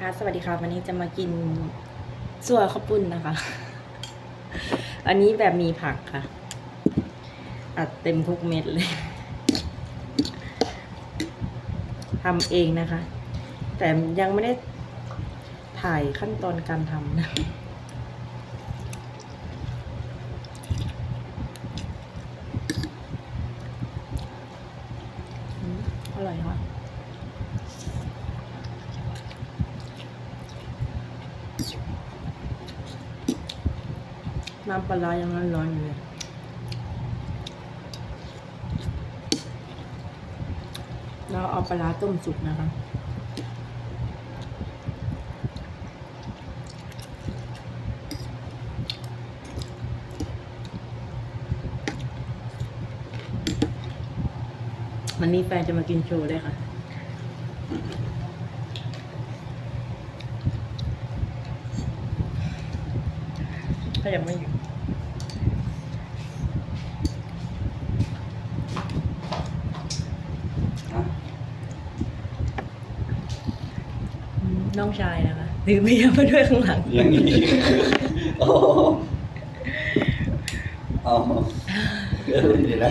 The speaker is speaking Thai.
คะ สวัสดีค่ะ วันนี้จะมากินส่วข้าวปุ้นนะคะ อันนี้แบบมีผักค่ะ อัดเต็มทุกเม็ดเลยทำเองนะคะ แต่ยังไม่ได้ถ่ายขั้นตอนการทำนะอร่อยค่ะ น้ำปลายังร้อนๆอยู่เลยเราเอาปลาร้าต้มสุกนะคะวันนี้แฟนจะมากินโชว์ได้วยค่ะ ถ้ายังไม่อยู่น้องชายนะคะถือเบียร์มาด้วยข้างหลัง อย่างนี้โอ้โหเอาเดี๋ยวนะ